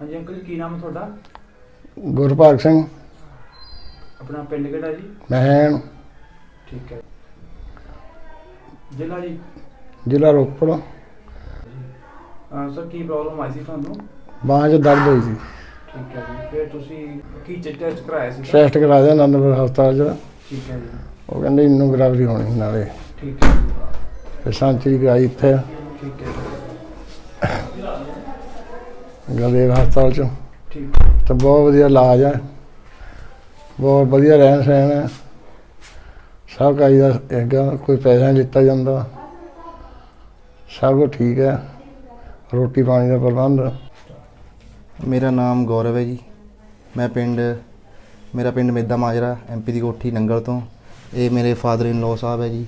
ਤੁਹਾਡਾ? ਗੁਰਭਾਗ ਸਿੰਘ। ਆਪਣਾ ਪਿੰਡ ਕਿਹੜਾ ਜੀ? ਮਹਿਣ ਠੀਕ ਹੈ। ਜ਼ਿਲ੍ਹਾ ਜੀ? ਜ਼ਿਲ੍ਹਾ ਰੋਪੜ। ਸਰ ਕੀ ਪ੍ਰੋਬਲਮ ਆਈ ਸੀ ਤੁਹਾਨੂੰ? ਬਾਂਹ 'ਚ ਦਰਦ ਹੋਈ ਸੀ। ਠੀਕ ਹੈ ਜੀ। ਫਿਰ ਤੁਸੀਂ ਕੀ ਟੈਸਟ ਕਰਾਇਆ ਸੀ ਟੈਸਟ ਕਰਾ ਦਿਆ ਆਨੰਦਪੁਰ ਹਸਪਤਾਲ 'ਚ। ਠੀਕ ਹੈ ਜੀ। ਉਹ ਕਹਿੰਦੇ ਇਨੋਗ੍ਰਾਫੀ ਹੋਣੀ ਨਾਲੇ। ਠੀਕ ਹੈ ਜੀ, ਫਿਰ ਸਾਂਚੀ ਕਰਾਈ ਇੱਥੇ। ਠੀਕ ਹੈ ਜੀ, ਗਲੇਵ ਹਸਪਤਾਲ 'ਚ। ਠੀਕ। ਤੇ ਬਹੁਤ ਵਧੀਆ ਇਲਾਜ ਹੈ ਬਹੁਤ ਵਧੀਆ ਰਹਿਣ ਸਹਿਣ ਹੈ ਸਭ ਕਾਈ ਦਾ ਹੈਗਾ ਕੋਈ ਪੈਸਾ ਨਹੀਂ ਲਿੱਤਾ ਜਾਂਦਾ। ਸਭ ਕੁਛ ਠੀਕ ਹੈ ਰੋਟੀ ਪਾਣੀ ਦਾ ਪ੍ਰਬੰਧ। ਮੇਰਾ ਨਾਮ ਗੌਰਵ ਹੈ ਜੀ। ਮੈਂ ਪਿੰਡ ਮੇਰਾ ਪਿੰਡ ਮੇਦਾ ਮਾਜਰਾ ਐਮਪੀ ਦੀ ਕੋਠੀ ਨੰਗਲ ਤੋਂ। ਇਹ ਮੇਰੇ ਫਾਦਰ ਇਨ ਲਾਅ ਸਾਹਿਬ ਹੈ ਜੀ।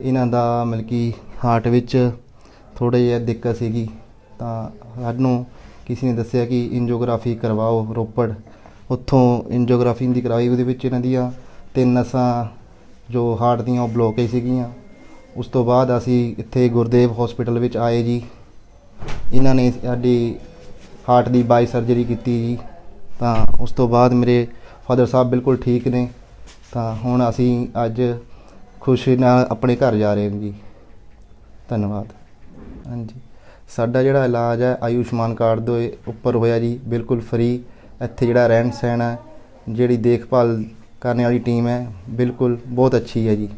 ਇਹਨਾਂ ਦਾ ਮਤਲਬ ਕਿ ਹਾਰਟ ਵਿੱਚ ਥੋੜ੍ਹੀ ਜਿਹੀ ਦਿੱਕਤ ਸੀਗੀ। ਤਾਂ ਸਾਨੂੰ ਕਿਸੇ ਨੇ ਦੱਸਿਆ ਕਿ ਇੰਜੋਗ੍ਰਾਫੀ ਕਰਵਾਓ ਰੋਪੜ, ਉੱਥੋਂ ਇੰਜੋਗ੍ਰਾਫੀ ਦੀ ਕਰਾਈ, ਉਹਦੇ ਵਿੱਚ ਇਹਨਾਂ ਦੀਆਂ ਤਿੰਨ ਨਸਾਂ ਜੋ ਹਾਰਟ ਦੀਆਂ ਉਹ ਬਲੋਕੇਜ ਸੀਗੀਆਂ। ਉਸ ਤੋਂ ਬਾਅਦ ਅਸੀਂ ਇੱਥੇ ਗੁਰਦੇਵ ਹਸਪੀਟਲ ਵਿੱਚ ਆਏ ਜੀ। ਇਹਨਾਂ ਨੇ ਸਾਡੀ ਹਾਰਟ ਦੀ ਬਾਈ ਸਰਜਰੀ ਕੀਤੀ ਜੀ। ਤਾਂ ਉਸ ਤੋਂ ਬਾਅਦ ਮੇਰੇ ਫਾਦਰ ਸਾਹਿਬ ਬਿਲਕੁਲ ਠੀਕ ਨੇ। ਤਾਂ ਹੁਣ ਅਸੀਂ ਅੱਜ ਖੁਸ਼ੀ ਨਾਲ ਆਪਣੇ ਘਰ ਜਾ ਰਹੇ ਹਾਂ ਜੀ। ਧੰਨਵਾਦ। ਹਾਂਜੀ। ਸਾਡਾ ਜਿਹੜਾ ਇਲਾਜ ਹੈ, ਆਯੁਸ਼ਮਾਨ ਕਾਰਡ ਦੇ ਉੱਪਰ ਹੋਇਆ ਜੀ, ਬਿਲਕੁਲ ਫ੍ਰੀ ਇੱਥੇ ਜਿਹੜਾ ਰਹਿਣ ਸਹਿਣ ਹੈ, ਜਿਹੜੀ ਦੇਖਭਾਲ ਕਰਨ ਵਾਲੀ ਟੀਮ ਹੈ, ਬਿਲਕੁਲ ਬਹੁਤ ਅੱਛੀ ਹੈ ਜੀ।